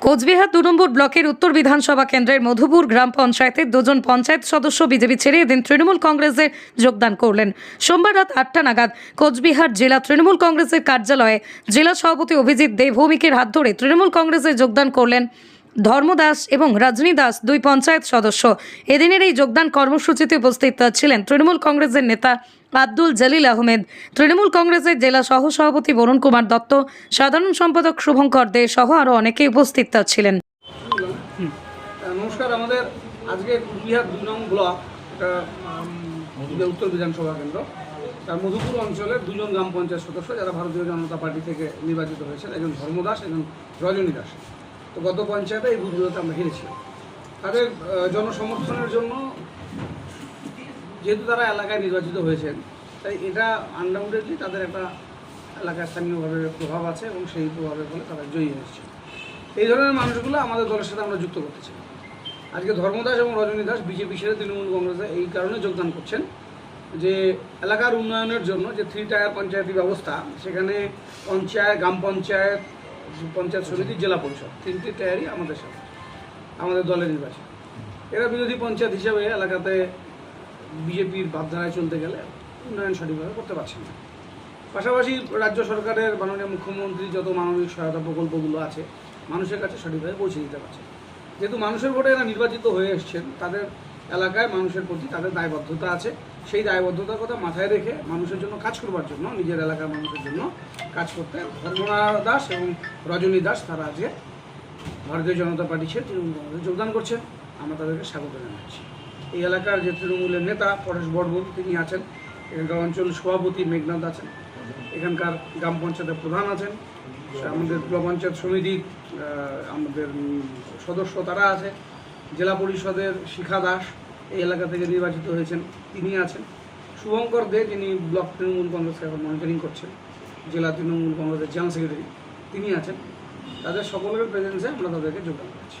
কোচবিহার দু নম্বর ব্লকের উত্তর বিধানসভা কেন্দ্রের মধুপুর গ্রাম পঞ্চায়েতের দুজন পঞ্চায়েত সদস্য বিজেপি ছেড়ে এদিন তৃণমূল কংগ্রেসে যোগদান করলেন। সোমবার রাত আটটা নাগাদ কোচবিহার জেলা তৃণমূল কংগ্রেসের কার্যালয়ে জেলা সভাপতি অভিজিৎ দে ভৌমিকের হাত ধরে তৃণমূল কংগ্রেসে যোগদান করলেন ধর্মদাস এবং রজনী দাস দুই পঞ্চায়েত সদস্য। এদিনের এই যোগদান কর্মসূচিতে উপস্থিত ছিলেন তৃণমূল কংগ্রেসের নেতা আব্দুল জলিল আহমেদ। তৃণমূল কংগ্রেসের জেলা সহ সভাপতি বরুণ কুমার দত্ত, সাধারণ সম্পাদক শুভঙ্কর দে সহ আরও অনেকে উপস্থিত ছিলেন। নমস্কার, আমাদের আজকে কুচবিহার দুই নং ব্লক উত্তর বিধানসভা কেন্দ্র। তার মধুপুর অঞ্চলের দুজন গ্রাম পঞ্চায়েত সদস্য যারা ভারতীয় জনতা পার্টি থেকে নির্বাচিত হয়েছেন। একজন ধর্মদাস, একজন রজনী দাস। তো গত পঞ্চায়েতে এই বুথগুলোতে আমরা হেরেছি। তাদের জনসমর্থনের জন্য যেহেতু তারা এলাকায় নির্বাচিত হয়েছেন, তাই এটা আনডাউটেডলি তাদের একটা এলাকায় স্থানীয়ভাবে প্রভাব আছে এবং সেই প্রভাবের ফলে তারা জয়ী হয়েছে এই ধরনের মানুষগুলো আমাদের দলের সাথে আমরা যুক্ত করতে চাই। আজকে ধর্মদাস এবং রজনী দাস, বিজেপি ছেড়ে তৃণমূল কংগ্রেসে এই কারণে যোগদান করছেন যে এলাকার উন্নয়নের জন্য যে থ্রি টায়ার পঞ্চায়েতি ব্যবস্থা, সেখানে পঞ্চায়েত, গ্রাম পঞ্চায়েত পঞ্চায়েত সমিতি, জেলা পরিষদ। তিনটি টায়ারই আমাদের সাথে, আমাদের দলের নির্বাচন। এরা বিরোধী পঞ্চায়েত হিসাবে এলাকাতে বিজেপির ভাবধারায় চলতে গেলে উন্নয়ন সঠিকভাবে করতে পারছেন না। পাশাপাশি রাজ্য সরকারের মাননীয় মুখ্যমন্ত্রী যত মানবিক সহায়তা প্রকল্পগুলো আছে, মানুষের কাছে সঠিকভাবে পৌঁছে দিতে পারছে। যেহেতু মানুষের ভোটে এরা নির্বাচিত হয়ে এসছেন, তাদের এলাকায় মানুষের প্রতি তাদের দায়বদ্ধতা আছে। সেই দায়বদ্ধতার কথা মাথায় রেখে মানুষের জন্য কাজ করবার জন্য, নিজের এলাকার মানুষের জন্য কাজ করতে ধর্মনা দাস এবং রজনী দাস তারা আজকে ভারতীয় জনতা পার্টি ছেড়ে তৃণমূল কংগ্রেসে যোগদান করছেন। আমরা তাদেরকে স্বাগত জানাচ্ছি। এই এলাকার যে তৃণমূলের নেতা পরেশ বর্মন তিনি আছেন। এখানকার অঞ্চল সভাপতি মেঘনাথ আছেন। এখানকার গ্রাম পঞ্চায়েতের প্রধান আছেন। আমাদের ব্লক পঞ্চায়েত সমিতির আমাদের সদস্য তারা আছে। জেলা পরিষদের শিখা দাস এই এলাকা থেকে নির্বাচিত হয়েছেন তিনি আছেন। শুভঙ্কর দে, যিনি ব্লক তৃণমূল কংগ্রেসকে এখন মনিটরিং করছেন, জেলা তৃণমূল কংগ্রেসের জেনারেল সেক্রেটারি তিনি আছেন। তাদের সকলের প্রেজেন্সে আমরা তাদেরকে যোগদান করছি।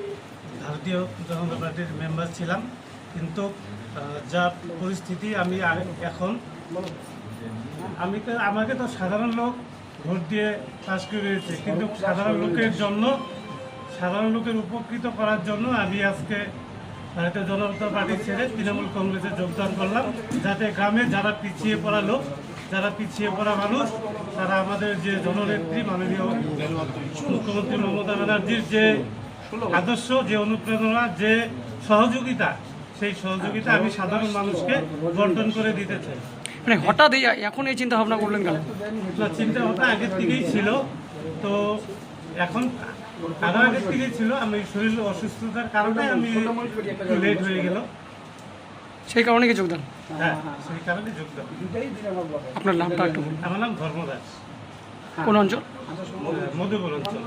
ভারতীয় জনতা পার্টির মেম্বার ছিলাম, কিন্তু যা পরিস্থিতি আমি এখন, আমি তো, আমাকে তো সাধারণ লোক ভোট দিয়ে পাশ করে দিয়েছে, কিন্তু সাধারণ লোকের জন্য, সাধারণ লোকের উপকৃত করার জন্য আমি আজকে ভারতীয় জনতা পার্টি ছেড়ে তৃণমূল কংগ্রেসে যোগদান করলাম, যাতে গ্রামে যারা পিছিয়ে পড়া লোক, যারা পিছিয়ে পড়া মানুষ, তারা আমাদের যে জননেত্রী, মাননীয় মুখ্যমন্ত্রী মমতা ব্যানার্জির যে আদর্শ যে অনুপ্রেরণা যে সহযোগিতা সেই সহযোগিতা আমি সাধারণ মানুষকে বন্টন করে দিতে চাই। মানে হঠাৎ এখন এই চিন্তা ভাবনা করলেন কেন? না চিন্তা ভাবনা আগের থেকেই ছিল। তো এখন আরও আগের থেকেই ছিল। আমি শরীর অসুস্থতার কারণে আমি লেট হয়ে গেল। সেই কারণে কি যোগদান? হ্যাঁ সেই কারণে যোগদান। আপনার নামটা একটু বলুন। আমার নাম ধর্মদাস। কোন অঞ্চল? মধুপুর অঞ্চল।